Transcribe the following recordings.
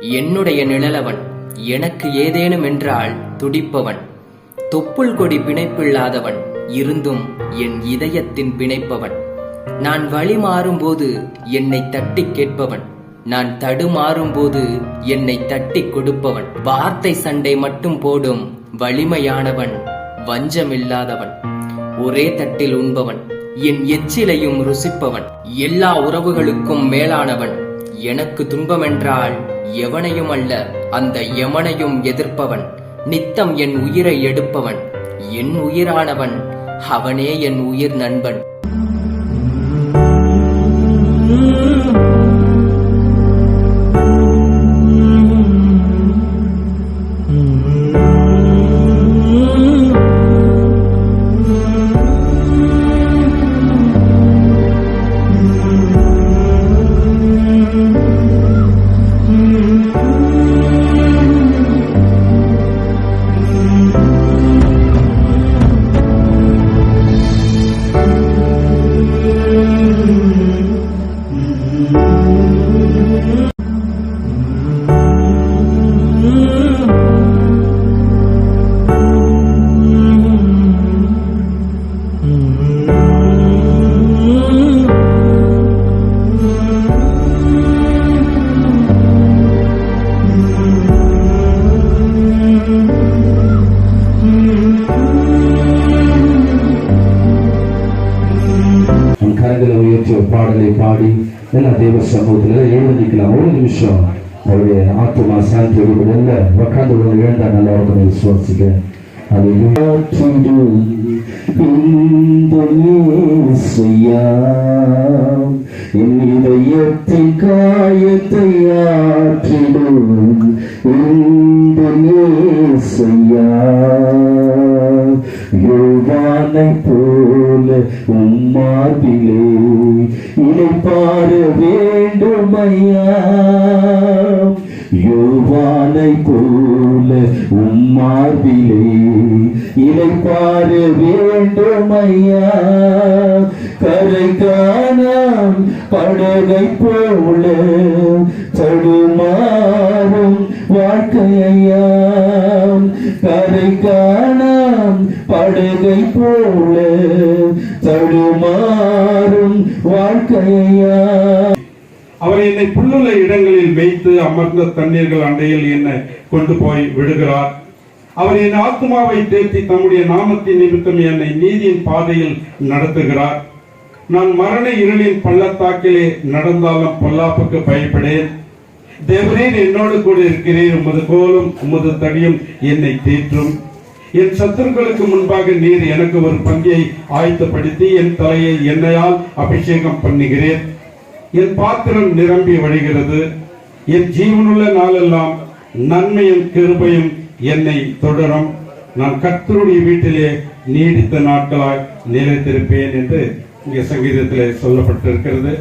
என்னுடைய நிழலவன் எனக்கு ஏதேனும் என்றால் துடிப்பவன். தொப்புள் கொடி பிணைப்பில்லாதவன் இருந்தும் என் இதயத்தின் பிணைப்பவன். நான் வழி மாறும்போது என்னை தட்டி கேட்பவன். நான் தடுமாறும்போது என்னை தட்டி கொடுப்பவன். வார்த்தை சண்டை மட்டும் போடும் வலிமையானவன் வஞ்சமில்லாதவன். ஒரே தட்டில் உண்பவன் என் எச்சிலையும் ருசிப்பவன். எல்லா உறவுகளுக்கும் மேலானவன் எனக்கு துன்பமென்றால் எவனையும் அல்ல அந்த யமனையும் எதிர்ப்பவன் நித்தம் என் உயிரை எடுப்பவன். என் உயிரானவன் அவனே என் உயிர் நண்பன். அவருடைய ஆத்மா சாந்தி எல்ல உட்காந்து கொண்டு வேண்டாம் நல்ல இருக்கும் விசுவாசிக்க அது என் இதயத்தின் காயத்தை ஆற்றிடும் யோவானை போல உம்மார்பிலே இணைப்பார வேண்டுமையா. யோவானை போல உம்மார்பிலே வேண்டும் ஐயா கரை காணாம் படகை போல தடுமாறும் வாழ்க்கையா கரை காணாம் படகை போல தடுமாறும் வாழ்க்கையா அவர் என்னை புல்லுள்ள இடங்களில் வைத்து அமர்ந்த தண்ணீர்கள் அண்டையில் என்னை கொண்டு போய் விடுகிறார். அவர் என் ஆத்மாவை தேர்த்தி தம்முடைய நாமத்தின் நிமித்தம் என்னை நீதியின் பாதையில் நடத்துகிறார். நான் மரண இருளின் பள்ளத்தாக்கிலே நடந்தாலும் பொல்லாப்புக்கு பயப்படேன். தேவரேன் என்னோடு கூட இருக்கிறேன் உமது கோலும் உமது தடியும் என்னை தேற்றும். என் சத்துருக்களுக்கு முன்பாக நீர் எனக்கு ஒரு பங்கை ஆயத்தப்படுத்தி என் தலையை என்னையால் அபிஷேகம் பண்ணுகிறேன். என் பாத்திரம் நிரம்பி வழிகிறது. என் ஜீவனுள்ள நாளெல்லாம் நன்மையும் கிருபையும் என்னை தொடரும். நான் கர்த்தருடைய வீட்டிலே நீடித்த நாட்களாய் நிலைத்திருப்பேன் என்று இங்கே சங்கீதத்திலே சொல்லப்பட்டிருக்கிறது.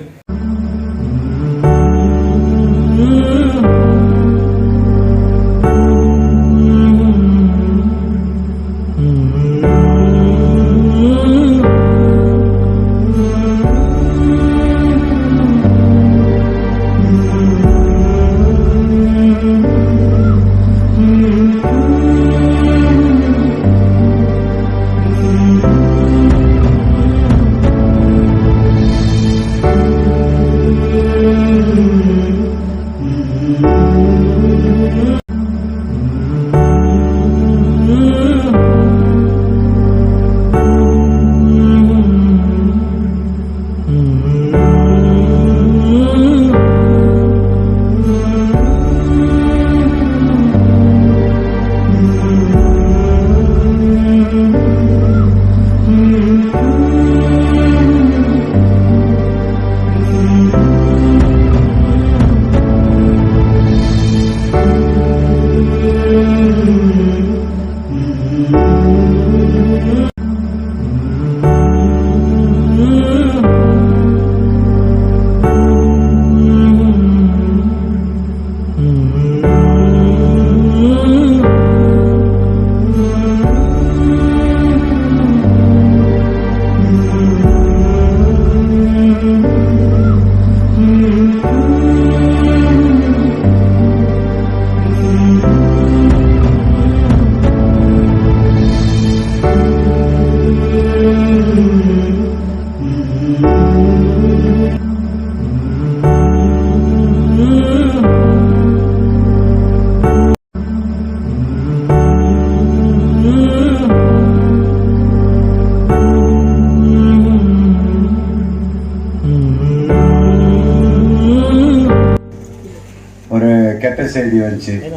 கெட்ட செய்தி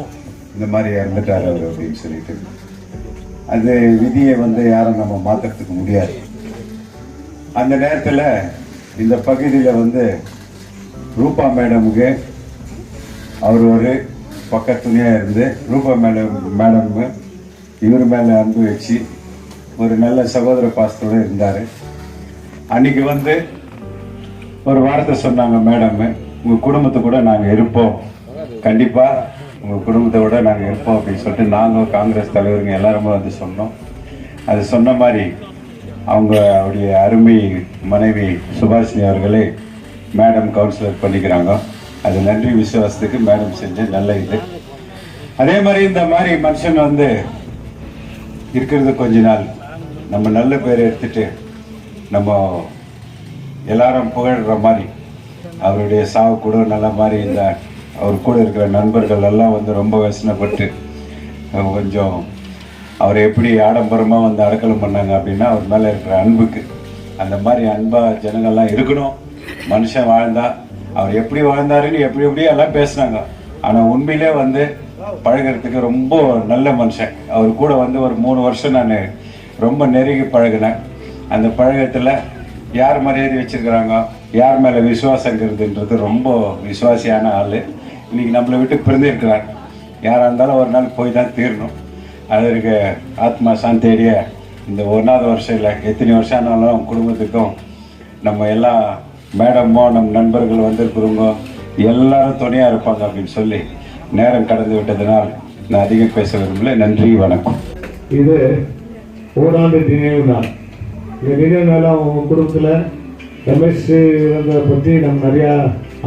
இந்த மாதிரி இறந்துட்டார் அவர் அப்படின்னு சொல்லிட்டு. அந்த விதியை வந்து யாரும் நம்ம மாற்றுறதுக்கு முடியாது. அந்த நேரத்தில் இந்த பகுதியில் வந்து ரூபா மேடமுக்கு அவர் ஒரு பக்கத்துலேயே இருந்து ரூபா மேடம் மேடம் இவர் மேலே அன்பு வச்சு ஒரு நல்ல சகோதர பாசத்தோடு இருந்தார். அன்னைக்கு வந்து ஒரு வார்த்தை சொன்னாங்க மேடம் உங்கள் குடும்பத்தை கூட நாங்கள் இருப்போம். கண்டிப்பாக உங்கள் குடும்பத்தை நாங்கள் இருப்போம் அப்படின்னு சொல்லிட்டு நாங்கள் காங்கிரஸ் தலைவருங்க எல்லாருமே வந்து சொன்னோம். அது சொன்ன மாதிரி அவங்க அவருடைய அருமை மனைவி சுபாஷினி அவர்களே மேடம் கவுன்சிலர் பண்ணிக்கிறாங்க. அது நன்றி விசுவாசத்துக்கு மேடம் செஞ்ச நல்ல இது. அதே மாதிரி இந்த மாதிரி மனுஷன் வந்து இருக்கிறது கொஞ்ச நாள். நம்ம நல்ல பேரை எடுத்துட்டு நம்ம எல்லாரும் புகழ்கிற மாதிரி அவருடைய சாவு கூட நல்ல மாதிரி இந்த அவர் கூட இருக்கிற நண்பர்கள் எல்லாம் வந்து ரொம்ப வசனப்பட்டு கொஞ்சம் அவரை எப்படி ஆடம்பரமாக வந்து அடக்கலம் பண்ணாங்க அப்படின்னா அவர் மேலே இருக்கிற அன்புக்கு அந்த மாதிரி அன்பாக ஜனங்கள்லாம் இருக்கணும். மனுஷன் வாழ்ந்தா அவர் எப்படி வாழ்ந்தாருன்னு எப்படி எப்படி எல்லாம் பேசினாங்க. ஆனால் உண்மையிலே வந்து பழகுறதுக்கு ரொம்ப நல்ல மனுஷன். அவர் கூட வந்து ஒரு மூணு வருஷம் நான் ரொம்ப நெருங்கி பழகினேன். அந்த பழகத்தில் யார் மரியாதை வச்சுருக்கிறாங்க யார் மேலே விசுவாசங்கிறதுன்றது ரொம்ப விசுவாசியான ஆள். இன்னைக்கு நம்மளை விட்டு பிரிந்திருக்கிறார் யாராக இருந்தாலும் ஒரு நாள் போய் தான் தீரணும். அதற்கு ஆத்மா சாந்தியடைய இந்த ஒன்றாவது வருஷம் இல்லை எத்தனை வருஷம் ஆனாலும் குடும்பத்துக்கும் நம்ம எல்லா மேடமோ நம் நண்பர்கள் வந்திருக்கிறவங்க எல்லாரும் துணையாக இருப்பாங்க அப்படின்னு சொல்லி நேரம் கடந்து விட்டதனால் நான் அதிகம் பேச விரும்பல. நன்றி வணக்கம். இது ஓராண்டு நினைவு நாள். இந்த நினைவு நாள் அவங்க குடும்பத்தில் ரமேஷ் இறந்ததை பற்றி நம்ம நிறையா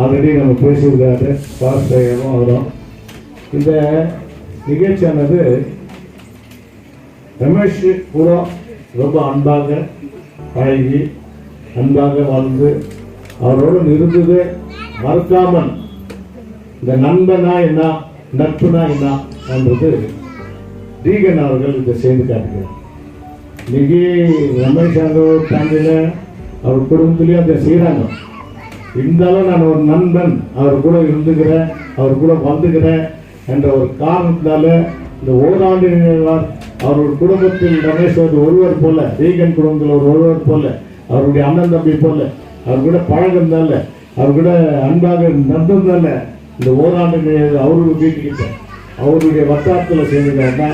ஆல்ரெடி நம்ம பேசியிருக்காரு பாஸ்டரும் அவரும். இந்த நிகழ்ச்சியானது ரமேஷ் கூட ரொம்ப அன்பாக பழகி அன்பாக வாழ்ந்து அவரோடு இருந்தது மறக்காமல் இந்த நண்பனா என்ன நட்புனா என்ன என்றது ரீகன் அவர்கள் இதை செய்து காட்டுகிறார். இன்னைக்கு ரமேஷ் அவர்கள் ஃபேமிலியில் அவர் குடும்பத்துலேயும் அதை செய்கிறாங்க இருந்தாலும் நான் ஒரு நண்பன் அவர் கூட இருந்துக்கிறேன் அவர் கூட வந்துக்கிறேன் என்ற ஒரு காரணத்தினால இந்த ஓராண்டு நினைவார் அவருடைய குடும்பத்தில் ரமேஷ் ஒரு ஒருவர் போல ரீகன் குடும்பத்தில் ஒரு ஒருவர் போல அவருடைய அண்ணன் தம்பி போல அவர் கூட பழகிறதுனால அவர் கூட அன்பாக நடந்ததுனால இந்த ஓராண்டு நினைவு அவருடைய வீட்டுக்கிட்ட அவருடைய வட்டாரத்தில் செய்திருந்தாருன்னா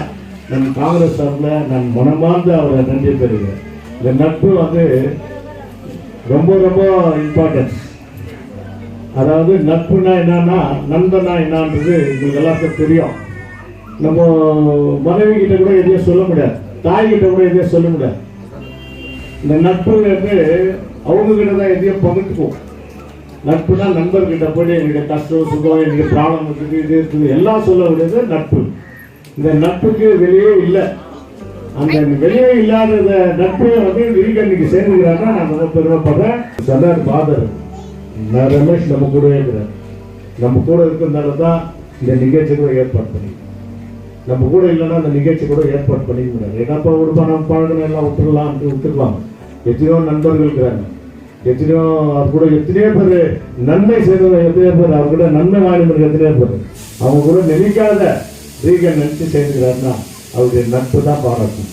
நம் காங்கிரஸ் சார்பில் நான் மனமார்ந்து அவரை நன்றி பெறுகிறேன் இந்த நட்பு வந்து ரொம்ப ரொம்ப இம்பார்ட்டன்ஸ் அதாவது நட்புனா என்னன்னா நண்பனா என்னன்றது உங்களுக்கு எல்லாருக்கும் தெரியும். நம்ம மனைவி கிட்ட கூட எதையும் சொல்ல முடியாது. தாய் கிட்ட கூட எதையும் சொல்ல முடியாது. இந்த நட்புங்கிறது வந்து அவங்க கிட்ட தான் எதையும் பகிர்ந்துக்குவோம் நட்புனா நண்பர்கிட்ட போய் என்னுடைய கஷ்டம் சுகம் என்னுடைய ப்ராப்ளம் இருக்குது இது இருக்குது. எல்லாம் சொல்ல வேண்டியது நட்பு. இந்த நட்புக்கு வெளியே இல்லை. அந்த வெளியே இல்லாத இந்த வந்து விரிகண்ணிக்கு சேர்ந்துக்கிறாங்கன்னா நான் ரொம்ப பெருமைப்படுறேன். சர்தார் பாதர் நான் ரமேஷ் நம்ம கூட இருக்கிறேன் நம்ம கூட இருக்கிறதால தான் இந்த நிகழ்ச்சி கூட ஏற்பாடு பண்ணிக்கிறேன் நம்ம கூட இல்லைன்னா அந்த நிகழ்ச்சி கூட ஏற்பாடு பண்ணிக்க ஏன்னாப்பா என்னப்பா ஒரு பணம் பழகம் எல்லாம் விட்டுடலாம் விட்டுருக்கலாம் எத்தனையோ நண்பர்கள் இருக்கிறாங்க. எத்தனையோ அவர் கூட எத்தனையோ பேர் நன்மை செய்தவங்க எத்தனையோ பேர் அவர் கூட நன்மை வாங்கினவங்க எத்தனையோ பேர். அவங்க கூட நினைக்காத ரீகன் நினைச்சு சேர்ந்துக்கிறாருன்னா அவருடைய நட்பு தான் பாராட்டும்.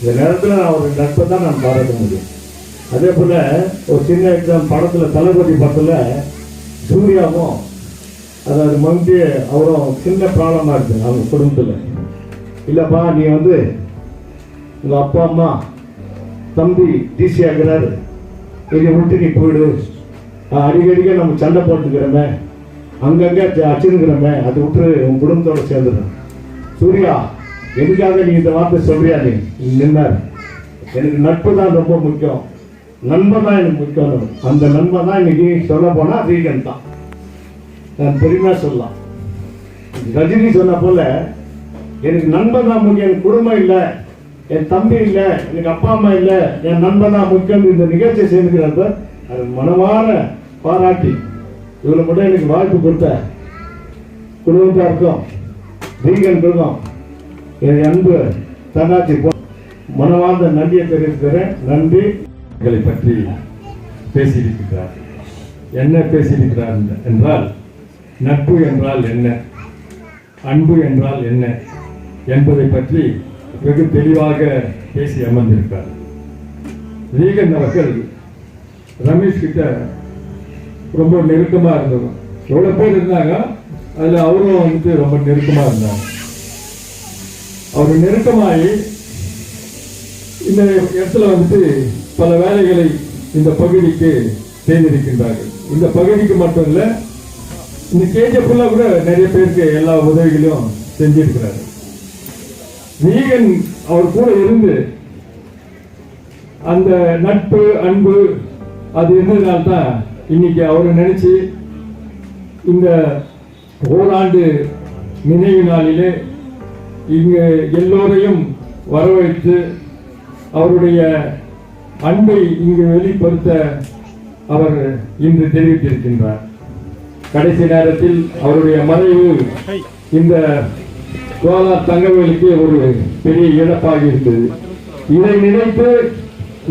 இந்த நேரத்தில் நான் அவருடைய நட்பை தான் நான் பாராட்ட முடியும். அதே போல் ஒரு சின்ன எக்ஸாம் படத்தில் தளபதி படத்தில் சூர்யாவும் அதாவது மங்கி அவரும் சின்ன ப்ராப்ளமாக இருக்குது அவங்க குடும்பத்தில். இல்லைப்பா நீ வந்து உங்கள் அப்பா அம்மா தம்பி டிசி ஆகிறாரு. இதை விட்டு நீ போயிடு. அடிக்கடிக்க நம்ம சண்டை போட்டுக்கிறோமே. அங்கங்கே அச்சுருக்கிறோமே அதை விட்டு உன் குடும்பத்தோட சேர்ந்துடும் சூர்யா எதுக்காக நீ இந்த வார்த்தை சொல்றியா நீ நின்னார் எனக்கு நட்பு தான் ரொம்ப முக்கியம். நண்பன் தான் எனக்கு முக்கியம். அந்த நண்பன் தான் இன்னைக்கு சொல்ல போனா ரீகன் தான். நான் பெருமையா சொல்லலாம். ரஜினி சொன்ன போல எனக்கு நண்பன் தான் முக்கியம். எனக்கு குடும்பம் இல்லை. என் தம்பி இல்லை. எனக்கு அப்பா அம்மா இல்லை. என் நண்பன் தான் முக்கியம். இந்த நிகழ்ச்சியை சேர்ந்துக்கிறப்ப அது மனமான பாராட்டி இவ்வளவு மட்டும் எனக்கு வாய்ப்பு கொடுத்த குடும்பத்தாருக்கும் ரீகன் இருக்கும். என் அன்பு தன்னாட்சி போ- நன்றியை தெரிவிக்கிறேன் நன்றி. எங்களை பற்றி பேசியிருக்கிறார். என்ன பேசியிருக்கிறார் என்றால் நட்பு என்றால் என்ன? அன்பு என்றால் என்ன? என்பதை பற்றி வெகு தெளிவாக பேசி அமர்ந்திருக்கிறார். ரீகன் அவர்கள் ரமேஷ் கிட்ட ரொம்ப நெருக்கமாக இருந்தவர். எவ்வளோ பேர் இருந்தாங்க? அதில் அவரும் வந்துட்டு ரொம்ப நெருக்கமாக இருந்தாங்க அவர் நெருக்கமாகி இந்த இடத்துல வந்துட்டு பல வேலைகளை இந்த பகுதிக்கு செய்திருக்கின்றார்கள். இந்த பகுதிக்கு மட்டும் இல்ல இந்த கேஜப்புள்ள கூட நிறைய பேருக்கு எல்லா உதவிகளையும் செஞ்சிருக்கிறாரு. வீகன் அவர் கூட இருந்து அந்த நட்பு அன்பு அது இருந்ததுனால்தான் இன்னைக்கு அவரை நினைச்சு இந்த ஓராண்டு நினைவு நாளிலே இங்கு எல்லோரையும் வரவைத்து அவருடைய அன்பை இங்கு வெளிப்படுத்த அவர் இன்று தெரிவித்திருக்கின்றார். கடைசி நேரத்தில் அவருடைய மறைவு இந்த கோலார் தங்கவேலுக்கு ஒரு பெரிய இழப்பாக இருந்தது. இதை நினைத்து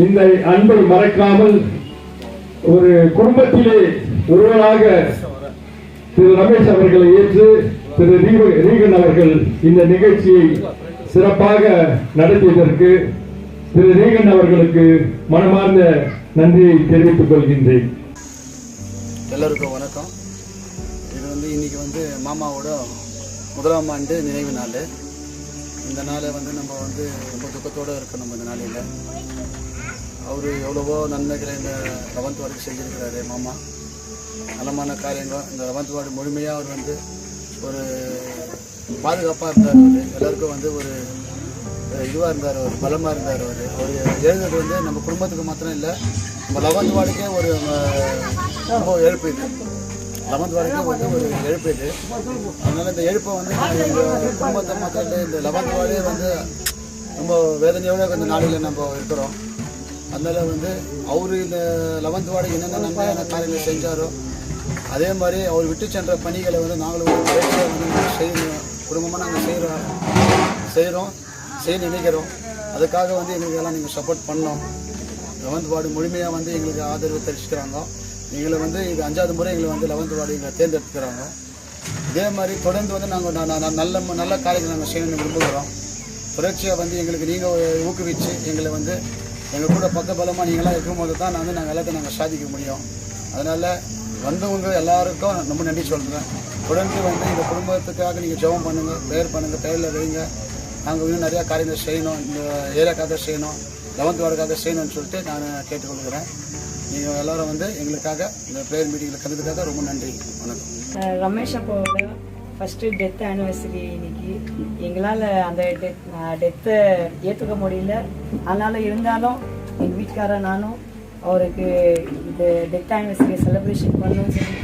இந்த அன்பை மறக்காமல் ஒரு குடும்பத்திலே ஒருவராக திரு ரமேஷ் அவர்களை ஏற்று திரு ரீ அவர்கள் இந்த நிகழ்ச்சியை சிறப்பாக நடத்தியதற்கு திரு ரீகன் அவர்களுக்கு மனமார்ந்த நன்றியை தெரிவித்துக் கொள்கின்றேன். எல்லோருக்கும் வணக்கம். இது வந்து இன்னைக்கு வந்து மாமாவோட முதலாம் ஆண்டு நினைவு நாள். இந்த நாளை வந்து நம்ம வந்து ரொம்ப துக்கத்தோடு இருக்கோம் நம்ம இந்த நாளையில் அவர் எவ்வளவோ நன்மைகளை இந்த லெவன்த் வார்டுக்கு செஞ்சுருக்கிறாரு மாமா. நலமான காரியங்கள். இந்த லெவன்த் வார்டு முழுமையாக அவர் வந்து ஒரு பாதுகாப்பாக இருந்தார் அவர். எல்லாருக்கும் வந்து ஒரு இதுவாக இருந்தார் அவர் பலமாக இருந்தார் அவர். அவர் எழுதுறது வந்து நம்ம குடும்பத்துக்கு மாத்திரம் இல்லை நம்ம லெவன்த் வார்டுக்கே ஒரு எழுப்பு இது. லெவன்த் வார்டுக்கே வந்து ஒரு எழுப்பு இது. அதனால் இந்த எழுப்பை வந்து எங்கள் குடும்பத்தை மாத்திரம் இல்லை இந்த லெவன்த் வார்டே வந்து ரொம்ப வேதனையோட இந்த நாளில் நம்ம இருக்கிறோம். அதனால் வந்து அவர் இந்த லெவன்த் வார்டு என்னென்ன நன்மையான காரியங்களை செஞ்சாரோ அதே மாதிரி அவர் விட்டு சென்ற பணிகளை வந்து நாங்களும் வந்து செய்யணும். குடும்பமாக நாங்கள் செய்கிறோம் செய்கிறோம் செய்ய நினைக்கிறோம். அதுக்காக வந்து எங்களுக்கு எல்லாம் நீங்கள் சப்போர்ட் பண்ணோம். லெவன்த் வார்டு முழுமையாக வந்து எங்களுக்கு ஆதரவு தெரிவிச்சுக்கிறாங்க. எங்களை வந்து இது அஞ்சாவது முறை எங்களை வந்து லெவன்த் வார்டு எங்களை தேர்ந்தெடுத்துக்கிறாங்க இதே மாதிரி தொடர்ந்து வந்து நாங்கள் நல்ல நல்ல காரியங்கள் நாங்கள் செய்யணும்னு விரும்புகிறோம். புரட்சியை வந்து எங்களுக்கு நீங்கள் ஊக்குவிச்சு எங்களை வந்து எங்கள் கூட பக்க பலமாக நீங்களாம் இருக்கும்போது தான் நான் வந்து நாங்கள் எல்லாத்தையும் நாங்கள் சாதிக்க முடியும். அதனால் வந்தவங்க எல்லாருக்கும் ரொம்ப நன்றி சொல்கிறேன் தொடர்ந்து வந்து இந்த குடும்பத்துக்காக நீங்கள் ஜெபம் பண்ணுங்கள் ப்ரேயர் பண்ணுங்கள் பேரில் வைங்க. நாங்கள் இன்னும் நிறையா காரியங்கள் செய்யணும் இந்த ஏரியாக்காக செய்யணும் லெவன்த் வார்டுக்காக செய்யணும்னு சொல்லிட்டு நான் கேட்டுக்கொள்கிறேன். நீங்கள் எல்லாரும் வந்து எங்களுக்காக இந்த ப்ரேயர் மீட்டிங்கில் கலந்துக்காக ரொம்ப நன்றி. வணக்கம். ரமேஷ் அப்பாவோட ஃபஸ்ட்டு டெத் ஆனிவர்சரி இன்னைக்கு. எங்களால் அந்த டெத் டெத்தை ஏற்றுக்க முடியல. அதனால் இருந்தாலும் எங்கள் வீட்டுக்காரன் நானும் அவருக்கு இந்த டெத் ஆனிவர்சரி செலிப்ரேஷன் பண்ணணும்னு சொல்லி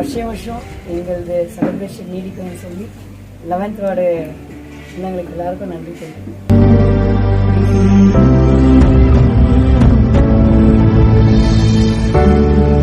வருஷம் வருஷம் எங்களது செலிப்ரேஷன் நீடிக்கணும்னு சொல்லி லெவன்த்தோட பிள்ளைங்களுக்கு எல்லாருக்கும் நன்றி சொல்கிறேன்